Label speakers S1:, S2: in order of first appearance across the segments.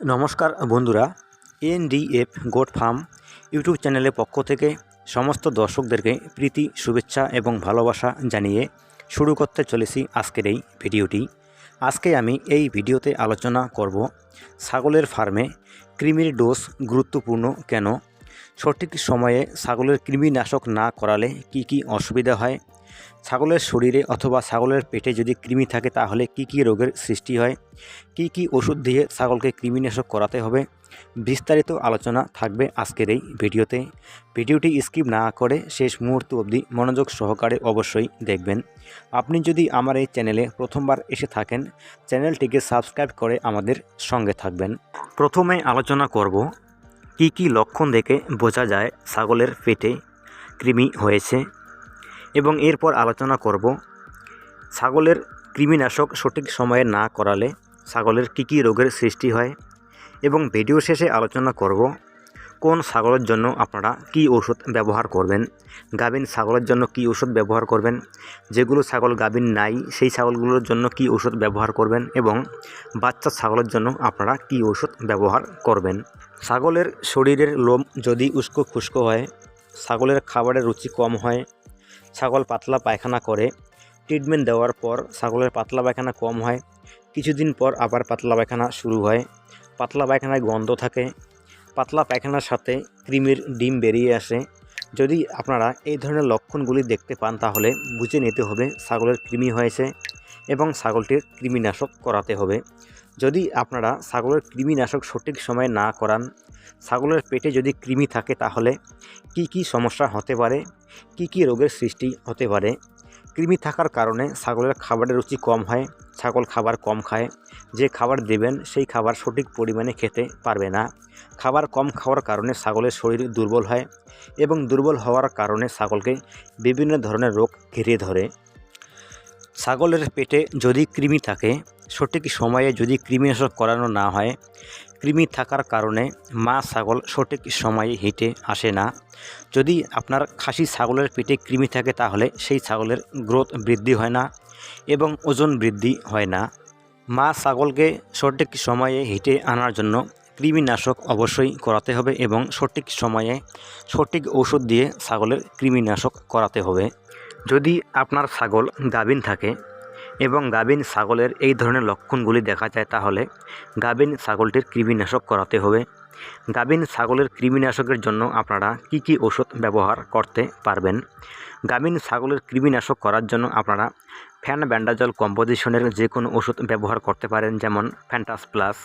S1: নমস্কার বন্ধুরা, NDF goat farm YouTube চ্যানেলের পক্ষ থেকে সমস্ত দর্শকদেরকে প্রীতি, শুভেচ্ছা এবং ভালোবাসা জানিয়ে শুরু করতে চলেছি আজকের এই ভিডিওটি। আজকে আমি এই ভিডিওতে আলোচনা করব ছাগলের ফার্মে কৃমির ডোজ গুরুত্বপূর্ণ কেন? সঠিক সময়ে ছাগলের কৃমিনাশক না করালে কি কি অসুবিধা হয়? ছাগলের শরীরে অথবা ছাগলের পেটে যদি কৃমি থাকে, তাহলে কি কি রোগের সৃষ্টি হয়? কি কি ওষুধ দিয়ে ছাগলকে কৃমিনাশক করাতে হবে? বিস্তারিত আলোচনা থাকবে আজকের এই ভিডিওতে। ভিডিওটি স্কিপ না করে শেষ মুহূর্ত অবধি মনোযোগ সহকারে অবশ্যই দেখবেন। আপনি যদি আমার এই চ্যানেলে প্রথমবার এসে থাকেন, চ্যানেলটিকে সাবস্ক্রাইব করে আমাদের সঙ্গে থাকবেন। প্রথমে আলোচনা করব, কি কি লক্ষণ দেখে বোঝা যায় ছাগলের পেটে কৃমি হয়েছে? এবং এরপর আলোচনা করব ছাগলের কৃমিনাশক সঠিক সময়ে না করালে ছাগলের কী কী রোগের সৃষ্টি হয় এবং ভিডিও শেষে আলোচনা করব কোন ছাগলের জন্য আপনারা কি ওষুধ ব্যবহার করবেন, গাভিন ছাগলের জন্য কি ওষুধ ব্যবহার করবেন, যেগুলো ছাগল গাভিন নাই সেই ছাগলগুলোর জন্য কি ওষুধ ব্যবহার করবেন এবং বাচ্চা ছাগলের জন্য আপনারা কি ওষুধ ব্যবহার করবেন। ছাগলের শরীরের লোম যদি উস্কো খুস্কো হয়, ছাগলের খাবারের রুচি কম হয় ছাগল পাতলা পায়খানা করে। ট্রিটমেন্ট দেওয়ার পর ছাগলের পাতলা পায়খানা কম হয়। কিছুদিন পর আবার পাতলা পায়খানা শুরু হয়। পাতলা পায়খানায় গন্ধ থাকে। পাতলা পায়খানার সাথে কৃমির ডিম বেরিয়ে আসে। যদি আপনারা এই ধরনের লক্ষণগুলি দেখতে পান, তাহলে বুঝে নিতে হবে ছাগলের কৃমি হয়েছে এবং ছাগলটির কৃমিনাশক করাতে হবে। যদি আপনারা ছাগলের কৃমিনাশক সঠিক সময়ে না করান, ছাগলের পেটে যদি কৃমি থাকে, তাহলে কি কি সমস্যা হতে পারে? কি কি রোগের সৃষ্টি হতে পারে? কৃমি থাকার কারণে ছাগলের খাবারের রুচি কম হয়, ছাগল খাবার কম খায়। যে খাবার দেবেন, সেই খাবার সঠিক পরিমাণে খেতে পারবে না। খাবার কম খাওয়ার কারণে ছাগলের শরীর দুর্বল হয় এবং দুর্বল হওয়ার কারণে ছাগলকে বিভিন্ন ধরনের রোগ ঘিরে ধরে। ছাগলের পেটে যদি কৃমি থাকে, সঠিক সময়ে যদি কৃমিনাশক করানো না হয় কৃমি থাকার কারণে মা ছাগল সঠিক সময়ে হিটে আসে না। যদি আপনার খাসি ছাগলের পেটে কৃমি থাকে তাহলে সেই ছাগলের গ্রোথ বৃদ্ধি হয় না এবং ওজন বৃদ্ধি হয় না। মা ছাগলকে সঠিক সময়ে হিটে আনার জন্য কৃমিনাশক অবশ্যই করাতে হবে এবং সঠিক সময়ে সঠিক ওষুধ দিয়ে ছাগলের কৃমিনাশক করাতে হবে। যদি আপনার ছাগল গাভিন থাকে এবং গাভিন ছাগলের এই ধরনের লক্ষণগুলি দেখা যায় তাহলে গাভিন ছাগলটির কৃমিনাশক করাতে হবে। গাভিন ছাগলের কৃমিনাশকের জন্য আপনারা কি কি ওষুধ ব্যবহার করতে পারবেন? গাভিন ছাগলের কৃমিনাশক করার জন্য আপনারা ফ্যান ব্যান্ডাজল কম্পোজিশনের যে কোনো ওষুধ ব্যবহার করতে পারেন, যেমন ফ্যান্টাস প্লাস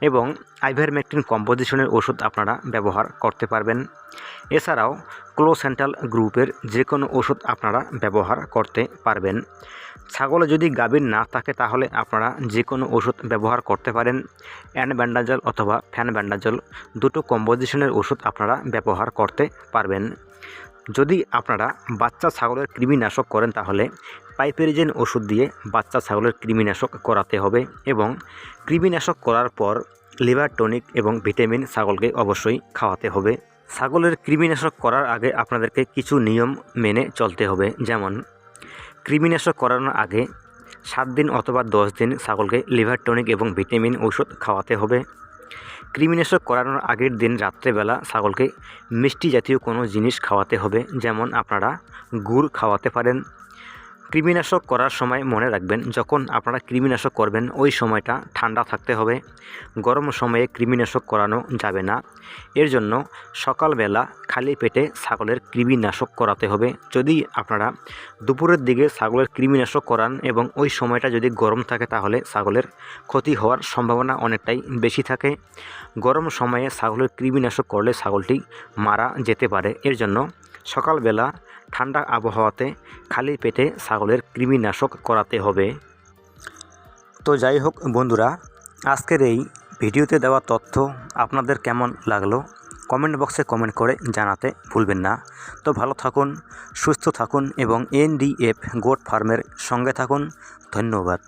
S1: এবং আইভারমেকটিন কম্পোজিশনের ওষুধ আপনারা ব্যবহার করতে পারবেন। এছাড়াও ক্লোসেন্টাল গ্রুপের যে কোনো ওষুধ আপনারা ব্যবহার করতে পারবেন। ছাগলে যদি গাভীর না থাকে, তাহলে আপনারা যে কোনো ওষুধ ব্যবহার করতে পারেন। অ্যান ব্যান্ডাজল অথবা ফ্যান ব্যান্ডাজল দুটো কম্পোজিশনের ওষুধ আপনারা ব্যবহার করতে পারবেন। যদি আপনারা বাচ্চা ছাগলের কৃমিনাশক করেন, তাহলে পাইপেরিজেন ওষুধ দিয়ে বাচ্চা ছাগলের কৃমিনাশক করাতে হবে এবং কৃমিনাশক করার পর লিভার টনিক এবং ভিটামিন ছাগলকে অবশ্যই খাওয়াতে হবে। ছাগলের কৃমিনাশক করার আগে আপনাদেরকে কিছু নিয়ম মেনে চলতে হবে। যেমন কৃমিনাশক করানোর আগে সাত দিন অথবা দশ দিন ছাগলকে লিভার টনিক এবং ভিটামিন ওষুধ খাওয়াতে হবে। কৃমিনাশক করানোর আগের দিন রাত্রেবেলা ছাগলকে মিষ্টি জাতীয় কোনো জিনিস খাওয়াতে হবে, যেমন আপনারা গুড় খাওয়াতে পারেন। কৃমিনাশক করার সময় মনে রাখবেন, যখন আপনারা কৃমিনাশক করবেন, ওই সময়টা ঠান্ডা থাকতে হবে। গরম সময়ে কৃমিনাশক করানো যাবে না। এর জন্য সকালবেলা খালি পেটে ছাগলের কৃমিনাশক করাতে হবে। যদি আপনারা দুপুরের দিকে ছাগলের কৃমিনাশক করান এবং ওই সময়টা যদি গরম থাকে, তাহলে ছাগলের ক্ষতি হওয়ার সম্ভাবনা অনেকটাই বেশি থাকে। গরম সময়ে ছাগলের কৃমিনাশক করলে ছাগলটি মারা যেতে পারে। এর জন্য সকালবেলা ঠান্ডা আবহাওয়াতে খালি পেটে ছাগলের কৃমিনাশক করাতে হবে। তো যাই হোক বন্ধুরা, আজকের এই ভিডিওতে দেওয়া তথ্য আপনাদের কেমন লাগল কমেন্ট বক্সে কমেন্ট করে জানাতে ভুলবেন না। তো ভালো থাকুন, সুস্থ থাকুন এবং এনডিএফ গোট ফার্মের সঙ্গে থাকুন। ধন্যবাদ।